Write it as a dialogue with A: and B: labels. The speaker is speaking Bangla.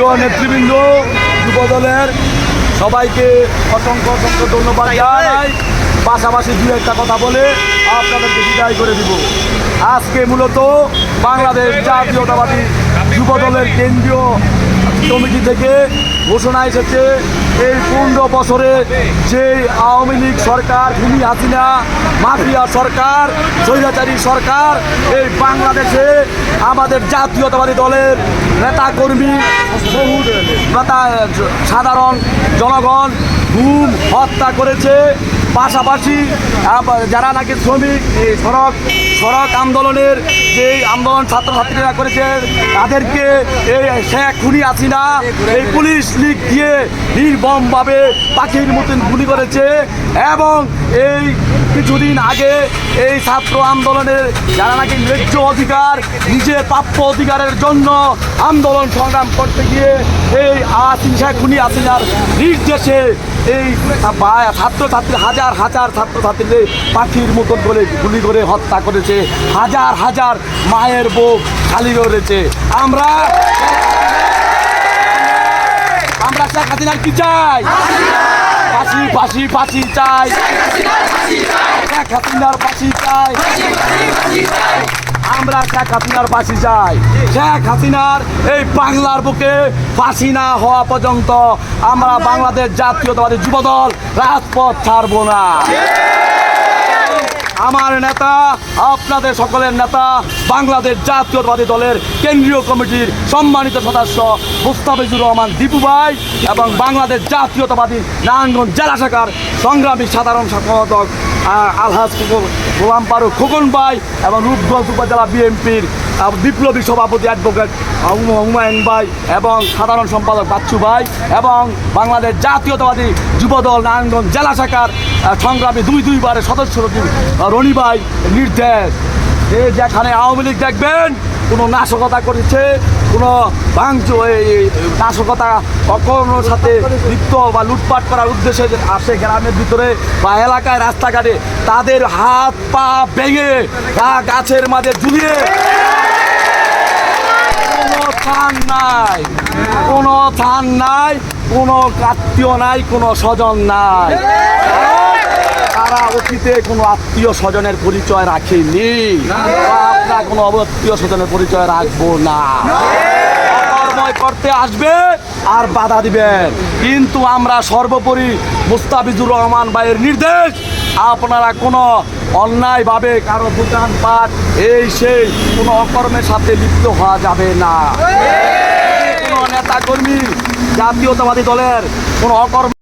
A: প্রিয় নেতৃবৃন্দ যুব দলের সবাইকে অসংখ্য অসংখ্য ধন্যবাদ জানাই। পাশাপাশি দু একটা কথা বলে আপনাদেরকে বিদায় করে দিব। আজকে মূলত বাংলাদেশ জাতীয়তাবাদী যুব দলের কেন্দ্রীয় কমিটি থেকে ঘোষণা এসেছে, এই পনেরো বছরে যে আওয়ামী লীগ সরকার, ভূমি হাসিনা, মাফিয়া সরকার, স্বৈরাচারী সরকার, এই বাংলাদেশে আমাদের জাতীয়তাবাদী দলের নেতাকর্মী, বহু নেতা, সাধারণ জনগণ ঘুম হত্যা করেছে। পাশাপাশি যারা নাকি শ্রমিক, এই সড়ক সড়ক আন্দোলনের যে আন্দোলন ছাত্রছাত্রীরা করেছে, তাদেরকে এই শেখ খুনি না এই পুলিশ লিগ দিয়ে নির্মমভাবে পাখির মতন গুলি করেছে এবং এই কিছুদিন আগে এই ছাত্র আন্দোলনের যারা নাকি ন্যায্য অধিকার, নিজের প্রাপ্য অধিকারের জন্য আন্দোলন সংগ্রাম করতে গিয়ে এই আসিন শেখ খুনি হাসিনার নির্দেশে এই ছাত্রছাত্রী, হাজার হাজার ছাত্রছাত্রীদের পাখির মতন করে গুলি করে হত্যা করেছে, হাজার হাজার মায়ের বুক খালি রয়েছে আমরা আমরা শেখ হাসিনার কি চাই? ফাঁসি ফাঁসি ফাঁসি চাই। শেখ হাসিনার ফাঁসি চাই। আমরা শেখ হাসিনার ফাঁসি চাই। শেখ হাসিনার এই বাংলার বুকে ফাঁসি না হওয়া পর্যন্ত আমরা বাংলাদেশ জাতীয়তাবাদী যুবদল রাজপথ ছাড়বো না। আমার নেতা, আপনাদের সকলের নেতা, বাংলাদেশ জাতীয়তাবাদী দলের কেন্দ্রীয় কমিটির সম্মানিত সদস্য মুস্তাফিজুর রহমান দীপু ভাই এবং বাংলাদেশ জাতীয়তাবাদী নারায়ণগঞ্জ জেলা শাখার সংগ্রামী সাধারণ সম্পাদক আলহাজ গোলাম ফারুক খোকন ভাই এবং রূপগঞ্জ উপজেলা বিএনপির বিপ্লবী সভাপতি অ্যাডভোকেট হুমায়ুন ভাই এবং সাধারণ সম্পাদক বাচ্চু ভাই এবং বাংলাদেশ জাতীয়তাবাদী যুবদল নারায়ণগঞ্জ জেলা শাখার সংগ্রামী দুই দুইবারের সদস্য সচিব আহ, রনি ভাই নির্দেশ। এই যেখানে আওয়ামী লীগ দেখবেন কোনো নাশকতা করেছে কোনো ভাঙচু নাশকতা কখনোর সাথে লিপ্ত বা লুটপাট করার উদ্দেশ্যে যে আসে গ্রামের ভিতরে বা এলাকায় রাস্তাঘাটে তাদের হাত পা ভেঙে গা গাছের মাঝে ঝুলিয়ে কোনো থান নাই কোনো থান নাই কোনো আত্মীয় নাই কোনো স্বজন নাই। তারা অতীতে কোনো আত্মীয় স্বজনের পরিচয় রাখেনি। আমরা কোনো আত্মীয় স্বজনের পরিচয় রাখব না। করতে আসবে আর বাধা দিবেন। কিন্তু আমরা সর্বোপরি মুস্তাফিজুর রহমান ভাইয়ের নির্দেশ আপনারা কোনো অন্যায়ভাবে কারও দোকানপাট এই সেই কোনো অকর্মের সাথে লিপ্ত হওয়া যাবে না। কোনো নেতাকর্মী জাতীয়তাবাদী দলের কোনো অকর্ম